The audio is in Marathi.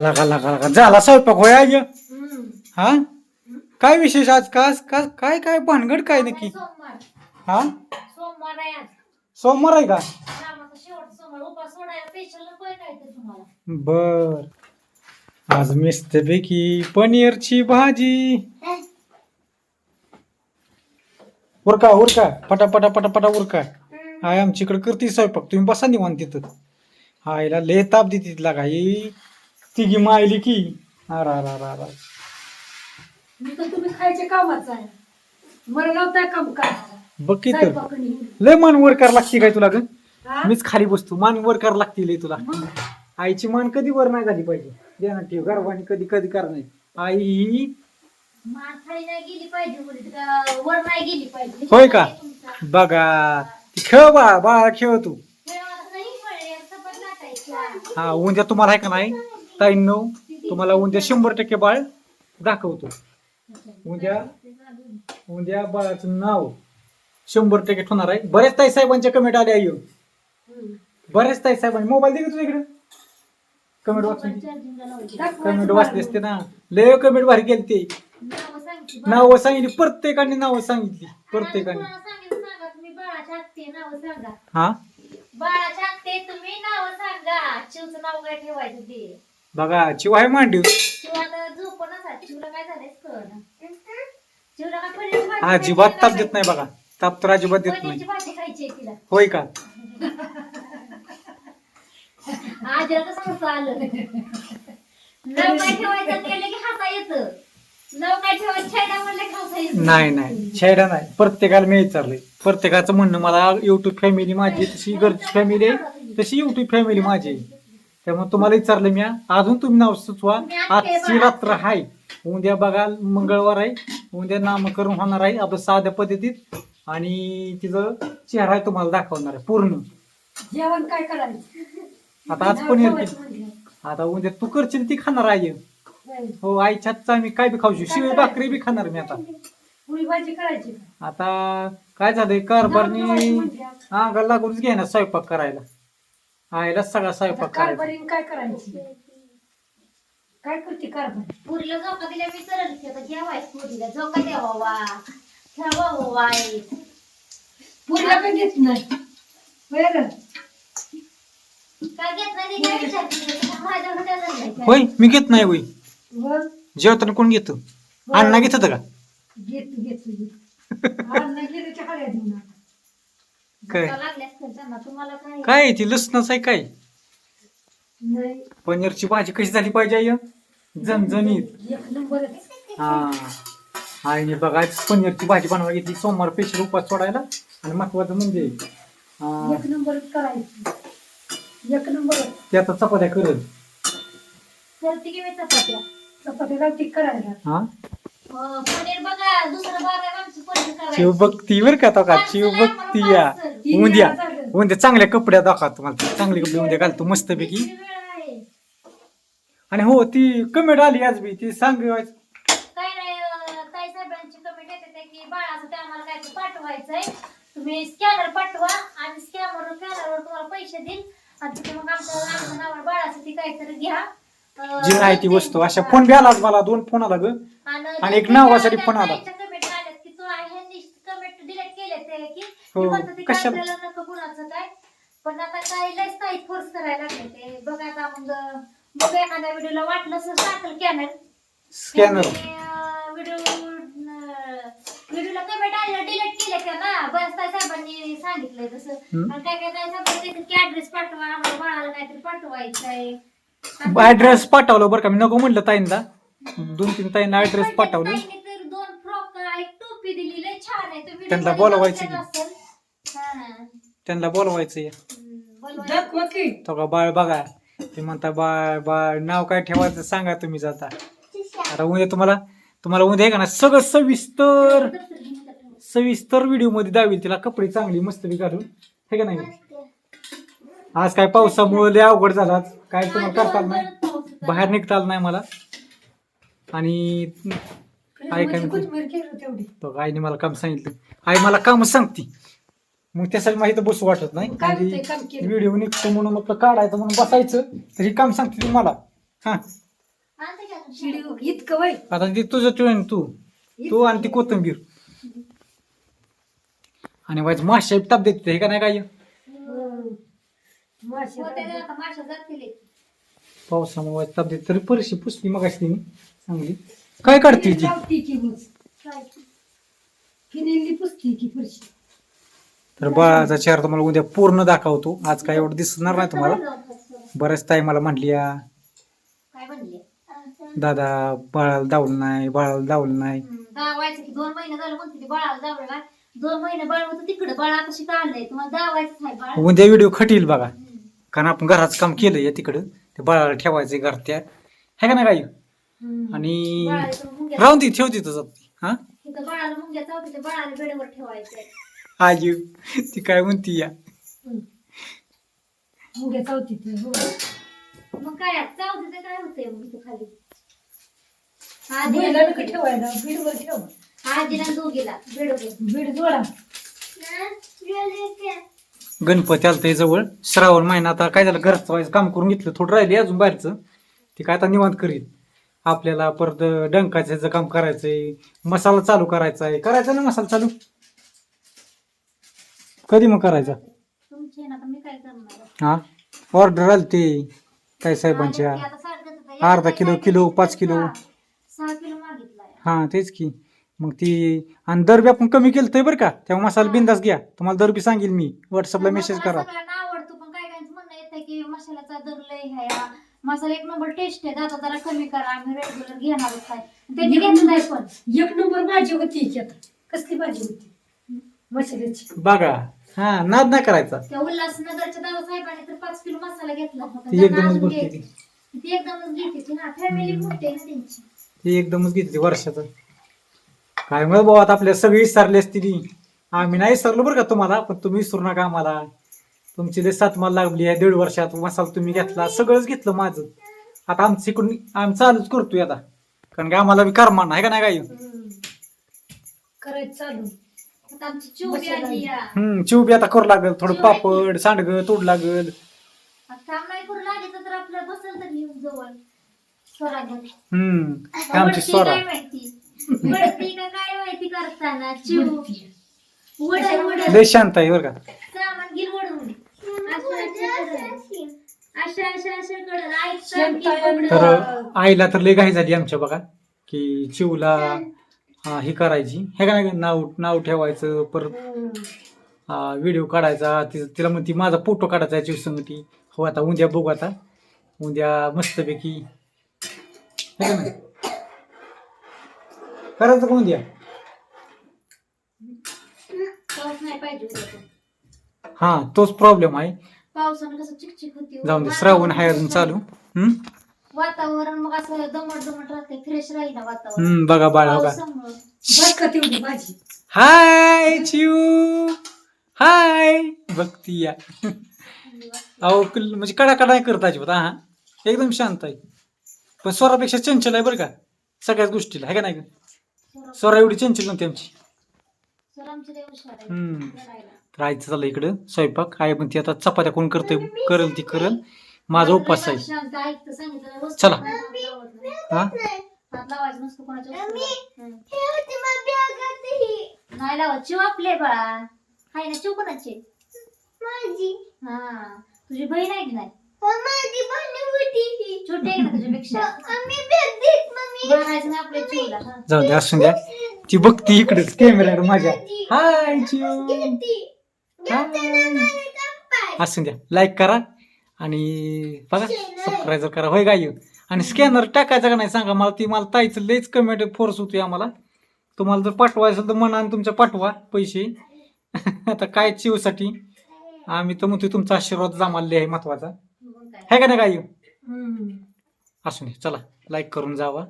लगा लगा लगा. झाला स्वयंपाक होय आई हा? काय विशेष आज? का का- काय काय भानगड काय नक्की? सोमवार. हा? सोमवार आहे आज. सोमवार आहे का? रामाचा शेवट सोमवार. उपास सोडायला स्पेशल नकोय काय तर तुम्हाला. बर. आज मस्तपैकी पनीरची भाजी. उरका उरका. पटा पटा पटा पटा उरका. हाय आमच्याकडे करते स्वयंपाक. तुम्ही बसा निवांत तिथं. हायला लय ताप देते तिथला काही. तिघी मायली की. अरा रा रा रा मी तर तुम्ही खायचे कामाच आहे. मला नव्हता काम करायला. बघ की तर. स्वयंपाकणी. लय मान वर करावं लागते काय तुला ग? हा? मीच खाली बसतो. मान वर करावं लागते लय तुला. मग? आईची मान कधी वर नाही झाली पाहिजे. देणार ठेव गर्वानी कधी कधी कर नाही आई. ही मान खाली नाही गेली पाहिजे उलट वर नाही गेली पाहिजे? होय का? तुमचा. बघा ती खेळ बा बाळा खेळ तू. खेळाला नाही पडले, सपाट लाटायच्या. हा उद्या तुम्हाला आहे का नाही? ताईंनो तुम्हाला उद्या शंभर टक्के बाळ दाखवतो. उद्या उद्या बाळाचं नाव शंभर टक्के ठेवणार आहे. बऱ्याच ताई साहेबांच्या कमेंट आल्या आई हो. बऱ्याच ताई साहेबांनी मोबाईल दे का तुझ्या इकडे कमेंट वाचून कमेंट वाचली असते ना. लय कमेंट भारी केली ते. नावं सांगितली. प्रत्येकाने नावं सांगितली. प्रत्येकाने. हा? बाळाच्या तुम्ही नाव सांगा. नाव काय ठेवायचं ते? बघा चिव आहे मांडीव. झोपणच आहे. काय काय पनीरची भाजी अजिबात ताप देत नाही बघा. ताप तर अजिबात देत पनीरची नाही भाजी खायची आहे तिला. होय का? आजीला कसं हसू आलं. नाव काय ठेवायचं केलं की हसा येतं. नाव काय ठेवायचं छायडा म्हणलं की हसा येतं. नाही नाही. छेडा नाही. प्रत्येकाला मी विचारलंय. प्रत्येकाचं म्हणणं मला युट्यूब फॅमिली माझी तशी घरची फॅमिली आहे तशी युट्यूब फॅमिली माझी आहे. त्यामुळे तुम्हाला विचारलं मी अजून तुम्ही नाव सुचवा. आजची रात्र आहे उद्या बघा मंगळवार आहे. उद्या नामकरण होणार आहे आपलं साध्या पद्धतीत. आणि तिचं चेहरा आहे तुम्हाला दाखवणार आहे पूर्ण. जेवण काय करायचं? आता आज केली. म्हणजे. आता उद्या तू करशील ती खाणार आहे होय. हो आईच्या हातचं आम्ही काय बी खाऊ शकू शिवाय भाकरी बी खाणार मी आता? आता काय झालंय? कारभारनी. अंगाला लागूनच घे ना स्वयंपाक करायला. आईला सगळा स्वयंपाक करायचा. कारभारीन काय करायची? काय करते कारभार? पुरीला झोका दिल्या मी सरळ की आता घ्यावाय पुरीला. झोका द्यावा वा ठेवा वाय पोरीला पण घेत नाही? बरं काय घेत नाही विचारते माझ्या होय मी घेत नाही होय. वर जेवताना कोण घेतो? अण्णा घेत होतं का? घेत घेत घेत. गेले चहा. काय? त्यांना तुम्हाला काय? काय आहे ती? लसणाच आहे काय? नाही. पनीरची भाजी कशी झाली पाहिजे एक नंबर हा. आईने बघा आज पनीरची भाजी बनवा घेतली. सोमवार पेशल उपास सोडायला. आणि महत्वाचं म्हणजे हा, एक नंबरच करायची. एक नंबर ते आता चपात्या करत. करते की मी चपात्या? करायला. हो, पनीर बघा दुसरं बाग आहे आमचं पनीर शिव करायचं बघती बर का तो का? शिव बघती या. उद्या उद्या चांगल्या कपड्या दाखवा तुम्हाला. चांगले कपडे उद्या घालतो मस्तपैकी. किती वेळ आहे? आणि हो ती कमेंट आली आज बी ती सांग काय नाही अं, ताई साहेबांची कमेंट येते ते की बाळासाठी आम्हाला काय ते पाठवायचंय. तुम्ही स्कॅनर पाठवा आम्ही स्कॅनर स्कॅनरवर तुम्हाला पैसे देईल. आणि तिथे मग आमचं आमच्या नावावर बाळासाठी काहीतरी घ्या. जी आहे ती वस्तू अशा फोन बी आला आज मला दोन फोन आला ग. आणि एक नावासाठी फोन आला. हो, काय पण आता लयच काही फोर्स करायला लागले ते बघ आता मग बघ एखाद्या व्हिडिओला वाटलं तर टाकल कॅनर स्कॅनर व्हिडिओ व्हिडिओला कमेंट डिलीट केले का ना बस साहेबांनी सांगितलंय तसं. आणि काय काय साहेबांनी ऍड्रेस पाठवा आम्हाला बाळाला काहीतरी पाठवायचंय. ऍड्रेस पाठवलं बरं का. मी नको म्हणलं ताईंना. दोन तीन ताईंना ऍड्रेस पाठवलं. ताईने तर दोन फ्रॉक एक टोपी दिली. लय छान आहे. तुम्ही त्यांना बोलवायचं. हा. त्यांना बोलवायचं. दाखवा की. तो का बाळ बघा. ते म्हणता बाळ बाळ नाव काय ठेवायचं सांगा तुम्ही जाता. आता उद्या तुम्हाला तुम्हाला उद्या आहे का ना सगळं सविस्तर सविस्तर व्हिडिओमध्ये दावील तिला कपडे चांगली मस्त घालून. हे का नाही? आज काय पावसामुळे लय अवघड झाला आज. काय तुम्हाला करता आलं नाही. बाहेर निघता आलं नाही मला. आणि आई काय म्हणजे म्हणते? केलं तेवढी. तो आईने मला काम सांगितलं. आई मला काम सांगते. मग त्यासाठी माहिती बसू वाटत नाही. काय होतंय काम केलं? व्हिडिओ निघतो म्हणून मग काढायचं म्हणून बसायचं. तर ही काम सांगते ती मला. हा. शिडी? इतकं वय. आता ती तुझं ट्रेन तू. तू आणि ती कोथिंबीर. आणि वाईज माश्या ताप देते हे का नाही काय? होते आता जातील. पावसामुळे ताप देते तरी परशी पुसली मग तिने चांगली. काय काढते ती? लावती की मग. काय? फिनेली पुसती की फरशी तर बाळाचा चेहरा तुम्हाला उद्या पूर्ण दाखवतो. आज काय एवढं दिसणार नाही तुम्हाला. बऱ्याच ताई मला म्हटली या काय बनले दादा बाळाला दावलं नाही बाळाला दावलं नाही. दावायचं की दोन महिने झालं म्हणते ती बाळाला दावलं दोन महिने बाळ होतं तिकडे. बाळ आता शिका आणलंय तुम्हाला दावायचं आहे बाळ. उद्या व्हिडिओ खटील बघा. कारण आपण घराचं काम केलं या तिकडं. ते बाळाला ठेवायचं घर त्या है का नाही काही आणि बाळाला मुंग्या राहून ती ठेवती तुझं हा? तिथं बाळाला मुंग्या चावते ते बाळाला बेडवर ठेवायचंय. आजी ती काय म्हणती या? मुग्या चावती ते हो. मग काय चावते ते काय होतंय मग इथं खाली? बैला नका आजीला ठेवायला बीडवर ठेवा. आजीला दोघीला बेडवर. बीड जोडा. गणपती आलं ते जवळ. श्रावण महिना आता काय झालं घरचं व्हायचं काम करून घेतलं थोडं राहिले अजून बाहेरचं. ते काय आता निवांत करीत. आपल्याला परत डंकाचं ह्याचं काम करायचंय मसाला चालू करायचा आहे करायचा ना मसाला चालू? कधी मग करायचा? तुमचे ना आता मी काय करणार? हा? ऑर्डर आली ते काय साहेबांच्या. अर्धा किलो, किलो, पाच किलो. सहा किलो मागितलाय हा तेच की. मग ती आणि दर बी आपण कमी केलं तर बरं का. तेव्हा मसाला बिंदास घ्या. तुम्हाला दर बी सांगेल मी. व्हॉट्सअपला मेसेज करा. सगळ्यांना आवडतो पण काय काय म्हणणं येतं की मसाल्याचा दर लय आहे. हा. मसाला एक नंबर टेस्ट आहे. दादा जरा कमी करा. आम्ही रेग्युलर घेणारच आहे त्यांनी घेतलं नाही पण. एक नंबर भाजी होती की आता. कसली भाजी होती? मसाल्याची. बघा. हा नाद नाही करायचा. त्या उल्हासनगरच्या दादा साहेबांनी तर पाच किलो मसाला घेतला होता. ती त्यांना एकदमच अजून बघते घ्यायची. ती ती एकदमच घेते ती ना फॅमिली मोठी आहे ना त्यांची. ती एकदमच घेतली वर्षाचं. काय मग बाबा आता आपल्या सगळी विसरली असती ती. आम्ही नाही विसरलो बरं का तुम्हाला पण तुम्ही विसरू नका आम्हाला. तुमची लय सात माल लागली आहे दीड वर्षात मसाला तुम्ही घेतला सगळंच घेतलं माझं. आता आमचं इकडून आम्ही चालूच करतोय आता. कारण की आम्हाला बी करमान आहे का नाही काय करायचं चालू. आता आमची चिवडी आली या. हम्म चिव बी आता करू लागल थोडं पापड सांडग तोड लागल. आता काम नाही करू लागायचं तर आपलं बसल तर येऊन जवळ. स्वरागत हम्म हे आमची स्वरा काय माहिती वडती का काय माहिती करताना? चिव. लय शांत आहे बरं का. सामान गिर वडून अशा अशा. अशा. कडल की. तर आईला तर लय घाई झाली आमच्या बघा की चिवला हा, हे करायची. हे का नाही नाव नाव ठेवायचं परत व्हिडिओ काढायचा. ति- तिला म्हणती माझा फोटो काढायचा आहे चिवसंगती हो आता उद्या बघू आता. उद्या मस्तपैकी. हे का नाही? करायचं का उद्या? पाऊस नाही पाहिजे होता तो. हा तोच प्रॉब्लेम आहे. पावसानं कसं चिकचिक होती जाऊन दे श्रावण आहे अजून चालू. हम्म? वातावरण मग असं दमट दमट राहते फ्रेश राहील ना वातावरण. हम्म बघा बाळा बघा. पावसामुळं. बस का तेवढी भाजी. हाय चिव हाय बघती या. अहो कुल- म्हणजे कडा कडा नाही करत अजिबात हा. एकदम शांत आहे. पण स्वरापेक्षा चंचल आहे बरं का सगळ्याच गोष्टीला आहे का नाही? सर- एवढी चंचल नव्हती आमची सर आमचे लय हुशार आहे. हम्म. करायला. तर आईचं चाललं इकडं स्वयंपाक आई म्हणते आता चपात्या कोण करते करेल ती करेल माझा उपवास आहे शांत ऐकतं सांगितलं वस्तू चला. नाही लावत नाही. हा हात लावायचं नसतं कोणाच्या वस्तूला. हम्म. नाही लावत चिव आपले बाळा हाय ना चिव कोणाचे हा तुझी बहीण आहे की नाही छोटी आहे ना तुझ्यापेक्षा मारायचं नाही आपल्या चिवला हा. जाऊ दे असून द्या. ती बघती इकडेच कॅमेऱ्याकडे माझ्या. हाय असून द्या. लाईक करा आणि बघा सबस्क्राईब करा. होय गाय आणि स्कॅनर टाकायचा का नाही सांगा मला? ती मला ताईचं लयच कमेंट फोर्स होती आम्हाला. तुम्हाला जर पाठवायचं असेल तर मनाने तुमच्या पाठवा पैसे. आता काय चिवसाठी? आम्ही तर म्हणतोय तुमचा आशीर्वाद जमाले आहे महत्त्वाचा. मग काय आहे का नाही गाय हम्म. असून दे चला. लाईक करून जावा.